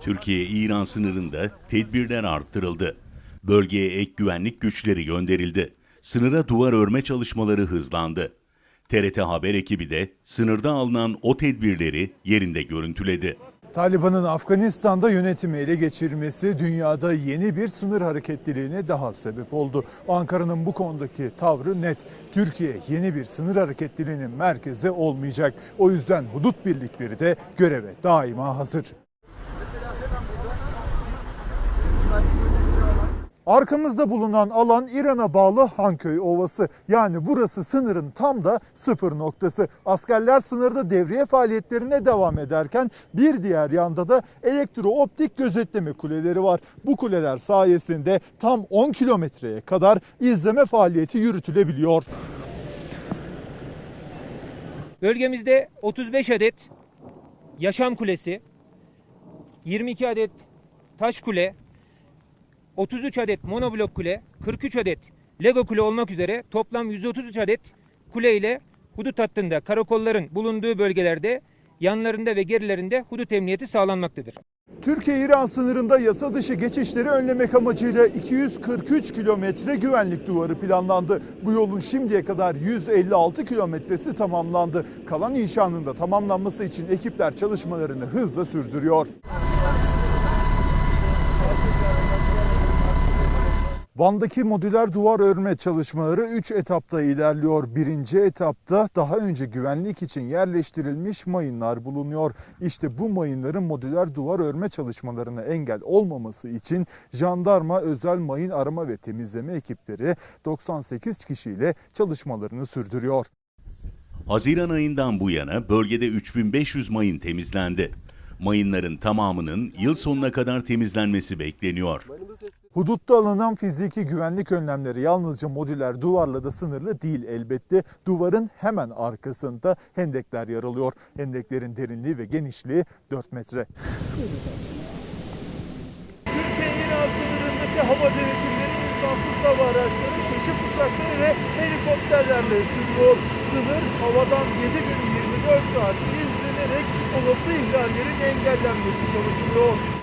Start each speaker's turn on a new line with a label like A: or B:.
A: Türkiye-İran sınırında tedbirler arttırıldı. Bölgeye ek güvenlik güçleri gönderildi. Sınıra duvar örme çalışmaları hızlandı. TRT Haber ekibi de sınırda alınan o tedbirleri yerinde görüntüledi.
B: Taliban'ın Afganistan'da yönetimi ele geçirmesi dünyada yeni bir sınır hareketliliğine daha sebep oldu. Ankara'nın bu konudaki tavrı net. Türkiye yeni bir sınır hareketliliğinin merkezi olmayacak. O yüzden hudut birlikleri de göreve daima hazır. Arkamızda bulunan alan İran'a bağlı Hanköy Ovası. Yani burası sınırın tam da sıfır noktası. Askerler sınırda devriye faaliyetlerine devam ederken bir diğer yanda da elektrooptik gözetleme kuleleri var. Bu kuleler sayesinde tam 10 kilometreye kadar izleme faaliyeti yürütülebiliyor.
C: Bölgemizde 35 adet yaşam kulesi, 22 adet taş kule, 33 adet monoblok kule, 43 adet Lego kule olmak üzere toplam 133 adet kule ile hudut hattında karakolların bulunduğu bölgelerde yanlarında ve gerilerinde hudut emniyeti sağlanmaktadır.
B: Türkiye-İran sınırında yasa dışı geçişleri önlemek amacıyla 243 kilometre güvenlik duvarı planlandı. Bu yolun şimdiye kadar 156 kilometresi tamamlandı. Kalan inşanın da tamamlanması için ekipler çalışmalarını hızla sürdürüyor. Van'daki modüler duvar örme çalışmaları 3 etapta ilerliyor. Birinci etapta daha önce güvenlik için yerleştirilmiş mayınlar bulunuyor. İşte bu mayınların modüler duvar örme çalışmalarına engel olmaması için jandarma özel mayın arama ve temizleme ekipleri 98 kişiyle çalışmalarını sürdürüyor.
A: Haziran ayından bu yana bölgede 3500 mayın temizlendi. Mayınların tamamının yıl sonuna kadar temizlenmesi bekleniyor.
B: Hudutta alınan fiziki güvenlik önlemleri yalnızca modüler duvarla da sınırlı değil elbette. Duvarın hemen arkasında hendekler yer alıyor. Hendeklerin derinliği ve genişliği 4 metre. Türkiye-İran sınırındaki hava denetimleri insansız hava araçları, keşif uçakları ve helikopterlerle sürüyor. Sınır havadan 7 gün 24 saat izlenerek olası ihlallerin engellenmesi çalışılıyor.